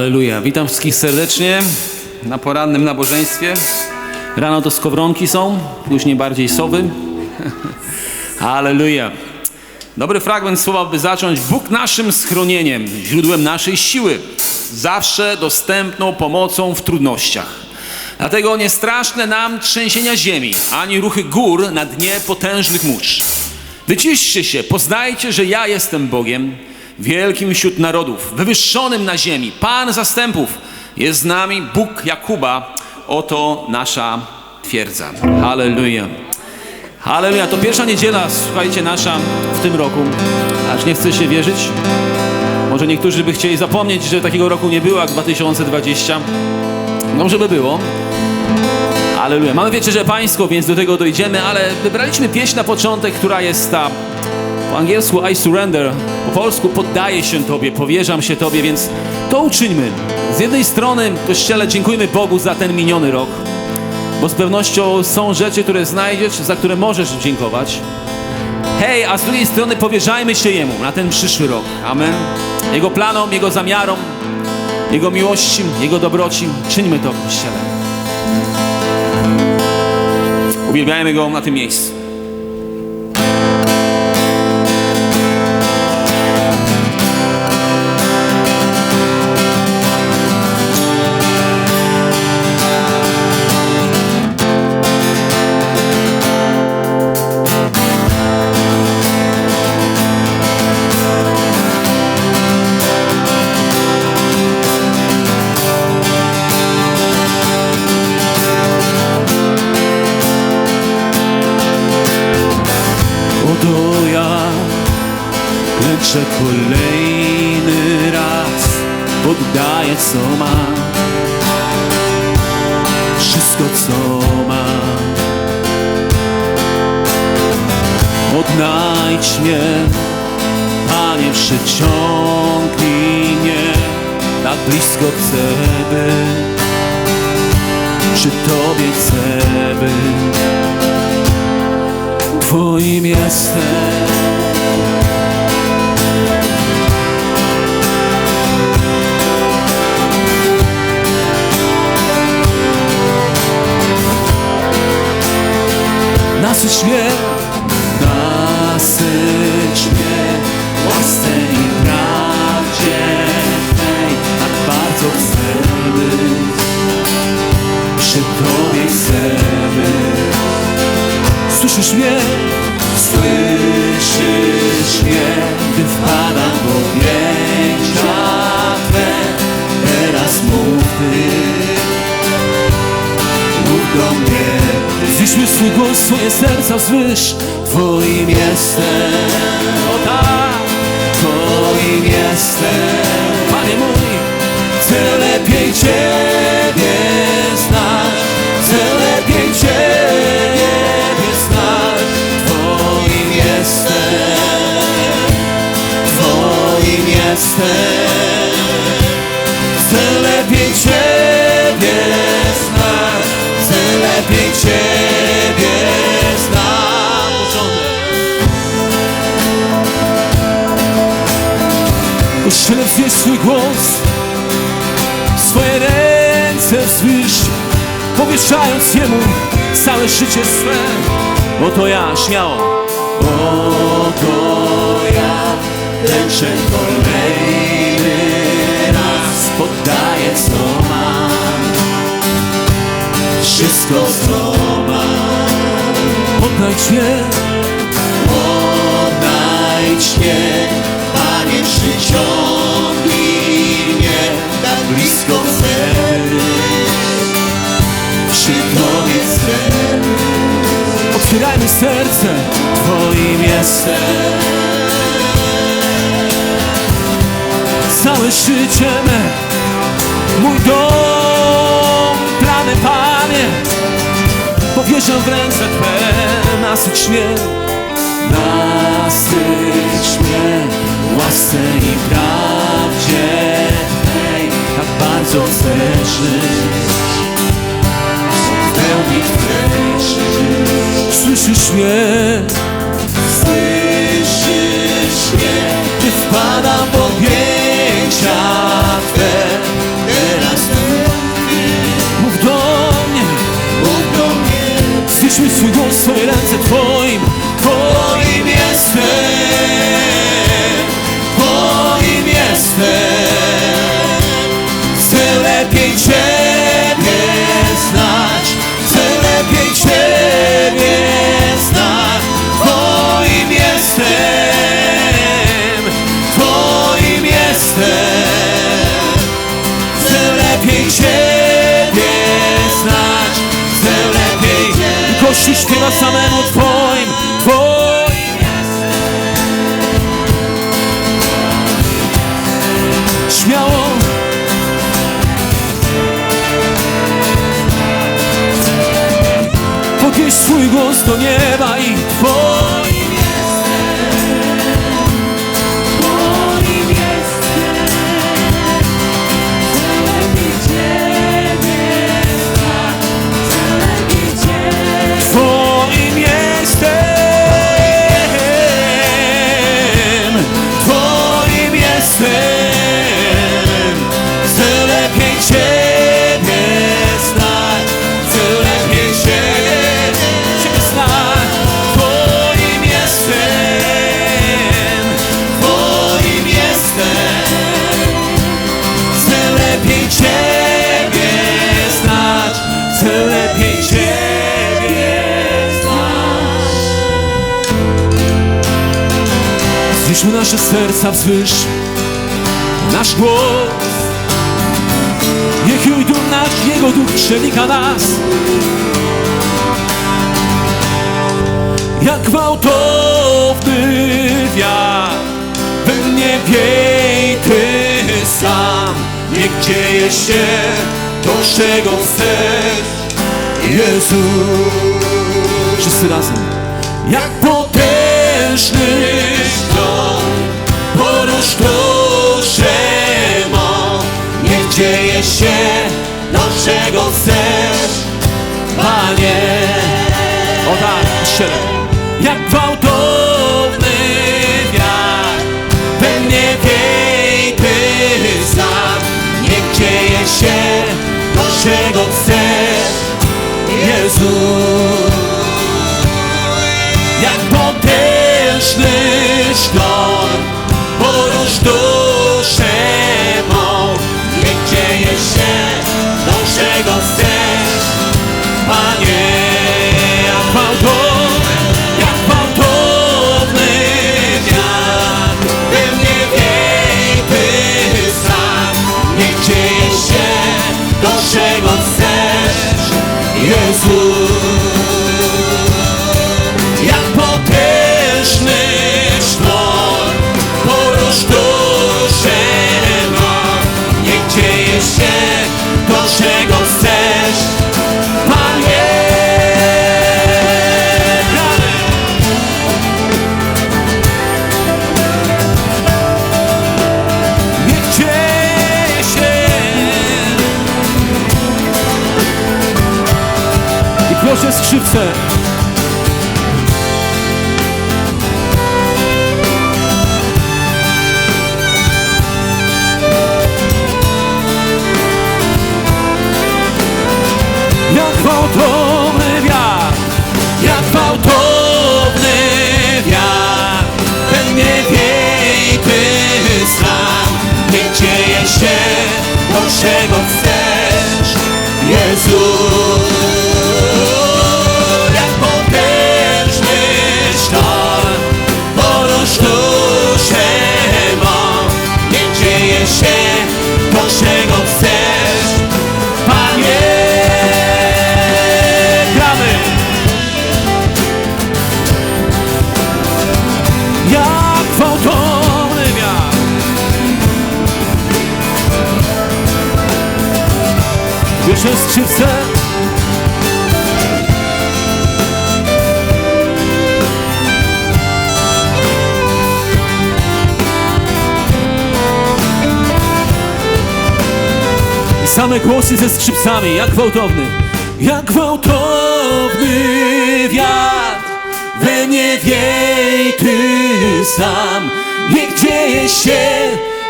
Halleluja. Witam wszystkich serdecznie na porannym nabożeństwie. Rano to skowronki są, później bardziej sowy. Halleluja. Dobry fragment słowa, by zacząć. Bóg naszym schronieniem, źródłem naszej siły, zawsze dostępną pomocą w trudnościach. Dlatego nie straszne nam trzęsienia ziemi, ani ruchy gór na dnie potężnych mórz. Wyciszcie się, poznajcie, że ja jestem Bogiem, wielkim wśród narodów, wywyższonym na ziemi. Pan zastępów jest z nami, Bóg Jakuba, oto nasza twierdza. Halleluja. Halleluja, to pierwsza niedziela, słuchajcie, nasza w tym roku. Aż nie chce się wierzyć. Może niektórzy by chcieli zapomnieć, że takiego roku nie było jak 2020. Dobrze by było. Aleluja. Mamy wieczerzę pańską, więc do tego dojdziemy, ale wybraliśmy pieśń na początek, która jest ta po angielsku I surrender, po polsku poddaję się Tobie, powierzam się Tobie, więc to uczyńmy. Z jednej strony, Kościele, dziękujmy Bogu za ten miniony rok, bo z pewnością są rzeczy, które znajdziesz, za które możesz dziękować. Hej, a z drugiej strony powierzajmy się Jemu na ten przyszły rok. Amen. Jego planom, Jego zamiarom, Jego miłości, Jego dobroci. Czyńmy to Kościele. Uwielbiajmy Go na tym miejscu. Poddaję co mam Wszystko co mam Odnajdź mnie Panie przyciągnij mnie. Tak blisko chcę być Przy Tobie chcę być Twoim jestem. Nasyć mnie, nasyć mnie łasce i prawdzie Twej, tak bardzo chcę być, przy Tobie chcę być. Słyszysz mnie? Słyszysz mnie? Gdy wpadam w objęcia Zwiszmy swój głos, swoje serca wzwyż. Twoim jestem. O tak. Twoim jestem. Panie mój Chcę lepiej Ciebie znać. Chcę lepiej Ciebie znać. Twoim jestem. Twoim jestem Swój głos swoje ręce wzwyż, powieszając Jemu całe życie swe. Oto ja, śmiało. Oto ja, klęczę kolejny raz, poddaję co mam, wszystko co mam. Odnajdź mnie, odnajdź mnie, Panie tak blisko być, przy Tobie być. Otwierajmy serce, Twoim jestem. Całe życie me, mój dom, plany Panie, powierzę w ręce Twe, nasyć mnie, nasyć mnie, łasce i prawdzie bardzo chcę Kościół śpiewa samemu Twoim, Twoim jestem. Śmiało Podnieś swój głos do nieba nasze serca wzwyż, nasz głos. Niech duch nasz, Jego duch przenika nas. Jak gwałtowny wiatr, we mnie wiej Ty sam. Niech dzieje się to, czego chcesz, Jezu. Wszyscy razem. Jak potężny mą. Niech dzieje się to, czego chcesz, Panie. O tak, szczerze. Jak gwałtowny wiatr, we mnie wiej Ty sam. Niech dzieje się to, czego chcesz, Jezu. Się to, czego chcesz, Panie. Się. I proszę skrzypce. To, czego Wyższe skrzypce. I same głosy ze skrzypcami, jak gwałtowny. Jak gwałtowny wiatr, we mnie wiej Ty sam. Niech dzieje się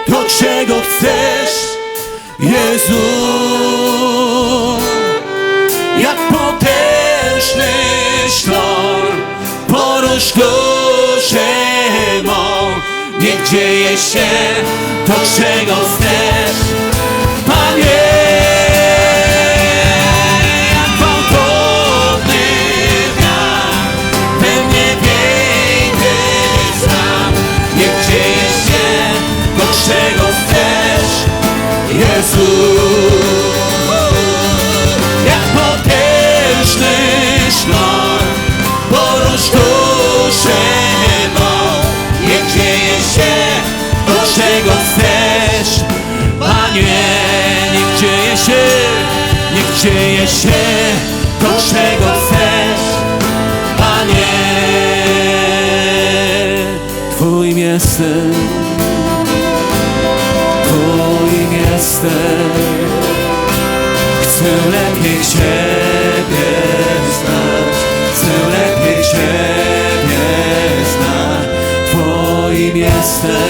to, czego chcesz, Jezu. Jak potężny sztorm, porusz duszę mą, niech dzieje się to, czego chcesz, Jestem, Twoim jestem. Chcę lepiej Ciebie znać, chcę lepiej Ciebie znać. Twoim jestem,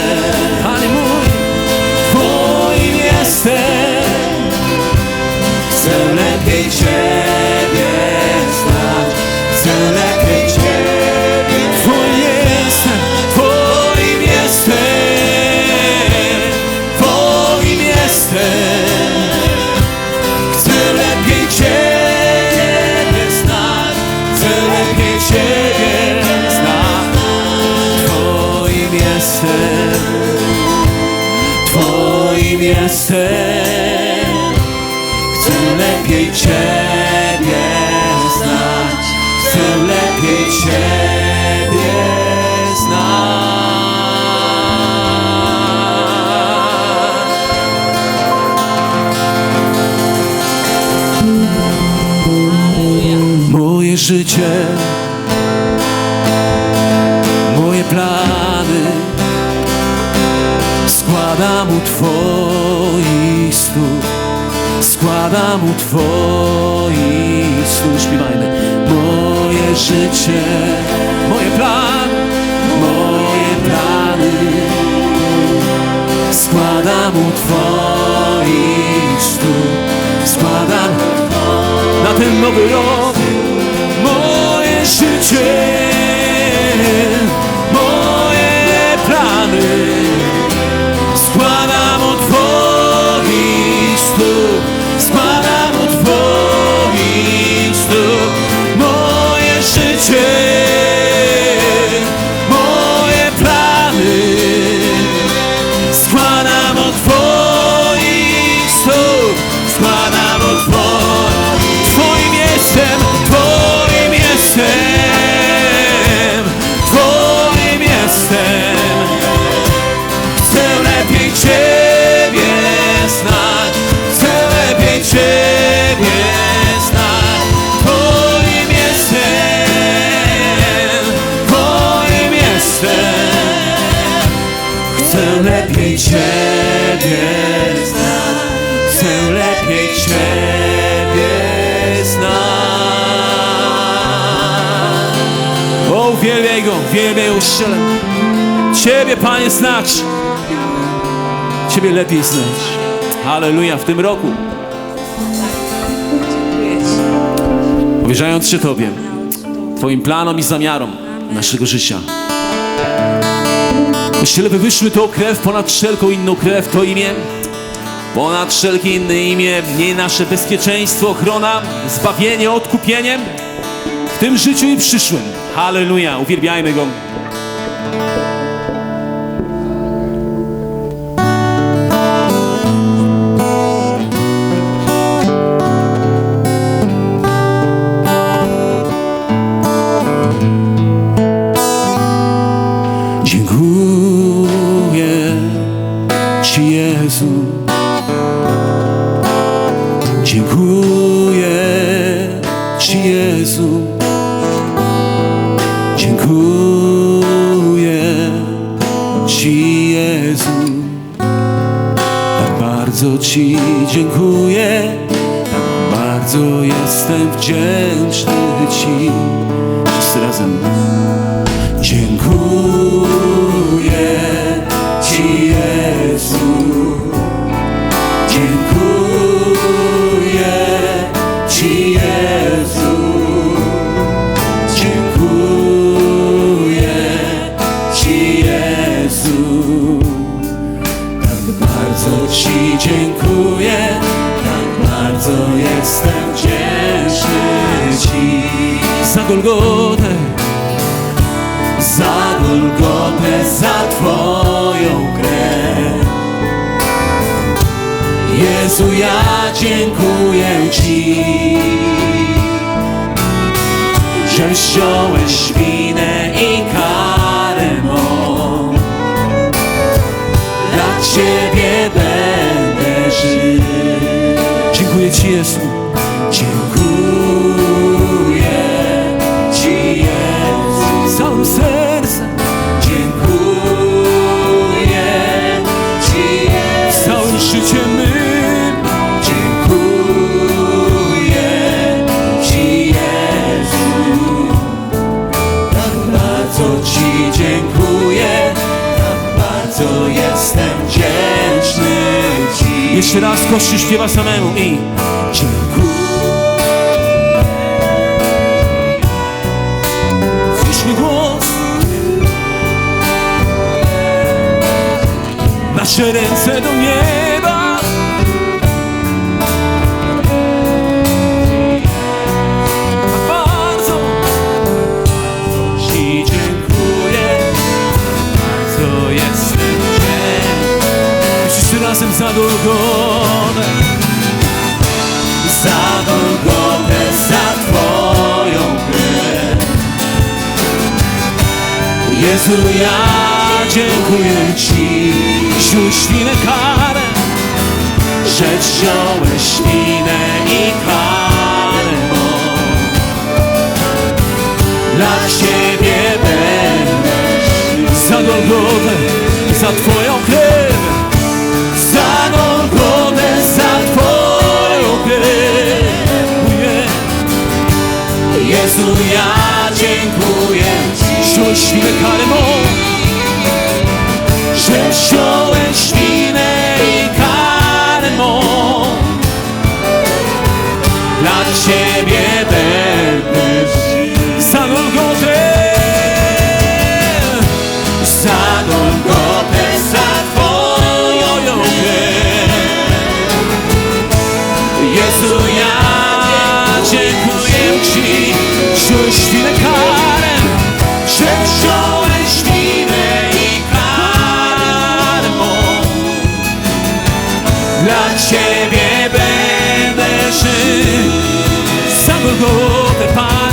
Twoim jestem. Chcę lepiej Ciebie znać, chcę lepiej Ciebie znać. Moje życie, moje plany składam u stóp, składam u Twoich stóp. Śpiewajmy. Moje życie, moje plany, moje plany składam u Twoich stóp, składam na ten nowy rok moje życie, szczerze. Ciebie, Panie, znać. Ciebie lepiej znać. Halleluja, w tym roku. Powierzając się Tobie, Twoim planom i zamiarom naszego życia. Kościele, wywyższmy tą krew ponad wszelką inną krew, to imię. Ponad wszelkie inne imię, nie nasze bezpieczeństwo, ochrona, zbawienie, odkupienie w tym życiu i przyszłym. Halleluja, uwielbiajmy Go. Dziękuję Ci Jezu. Dziękuję Ci Jezu. Tak bardzo Ci dziękuję. Tak bardzo jestem wdzięczny Ci. Wszyscy razem. Dziękuję, tak bardzo jestem wdzięczny Ci za Golgotę, za Golgotę, za Twoją krew. Jezu, ja dziękuję Ci, że wziąłeś winę i karę mą. Dla Ciebie Dziękuję Ci, Jeszcze raz Kościół śpiewa samemu i dziękuję. Znieśmy głos. Nasze ręce do nieba. Golgotę, za Golgotę, za Twoją krew. Jezu, ja dziękuję Ci, rzuć winę karę, że wziąłeś winę i karę. Dla Ciebie będę za Golgotę, za Twoją Jezu, ja dziękuję. Ci, rzuć winę karę mą, że wziąłeś Dla Ciebie będę żył, za Golgotę, Panie.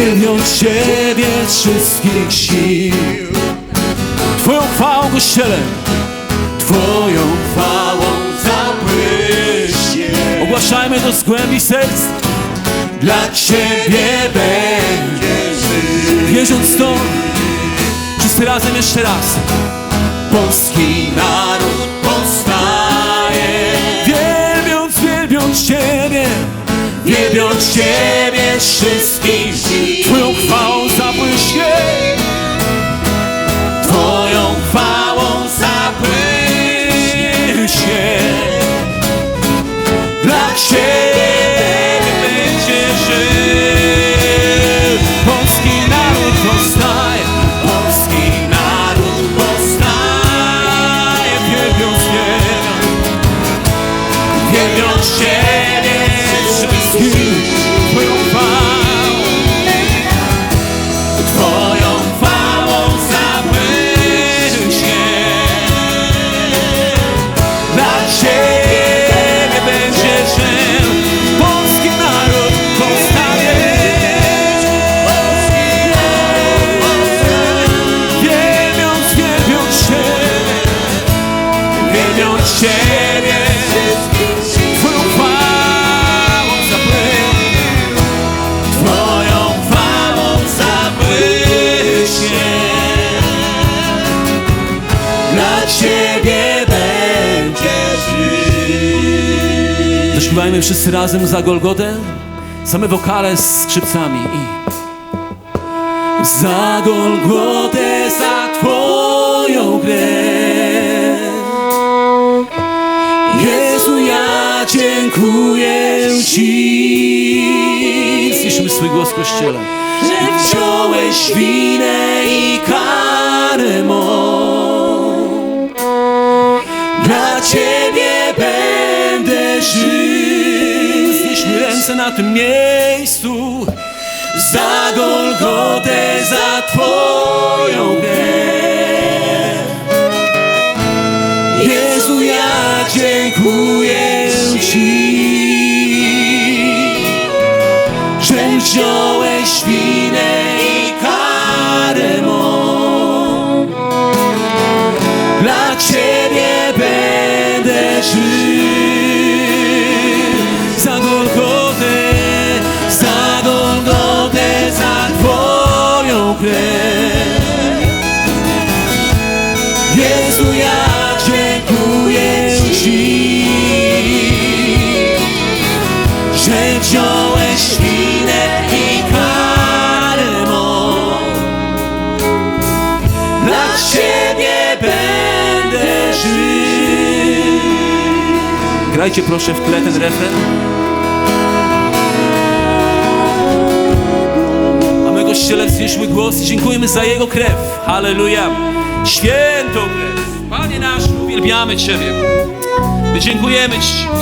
Wielbiąc Ciebie wszystkich sił. Twoją chwałą Kościele. Twoją chwałą zabłyśnie Ogłaszajmy to z głębi serc. Dla Ciebie będzie żył Wierząc to Wszyscy razem jeszcze raz. Polski naród powstaje. Wielbiąc, wielbiąc Ciebie Wielbiąc Ciebie wszystkich sił Zaśpiewajmy wszyscy razem za Golgotę. Same wokale z skrzypcami i... Za Golgotę, za Twoją krew. Jezu, ja dziękuję Ci. Słyszymy swój głos w Kościele. Że wziąłeś winę i karę na tym miejscu. Za Golgotę, za Twoją krew. Jezu, ja dziękuję Ci, że wziąłeś krew. Jezu, ja dziękuję Ci, że wziąłeś winę i karę mą. Dla Ciebie będę żył. Grajcie proszę w tle ten refren. A my Kościele wznieśmy głos i dziękujemy za Jego krew. Halleluja. Świętą krew. Panie nasz, uwielbiamy Ciebie. My dziękujemy Ci.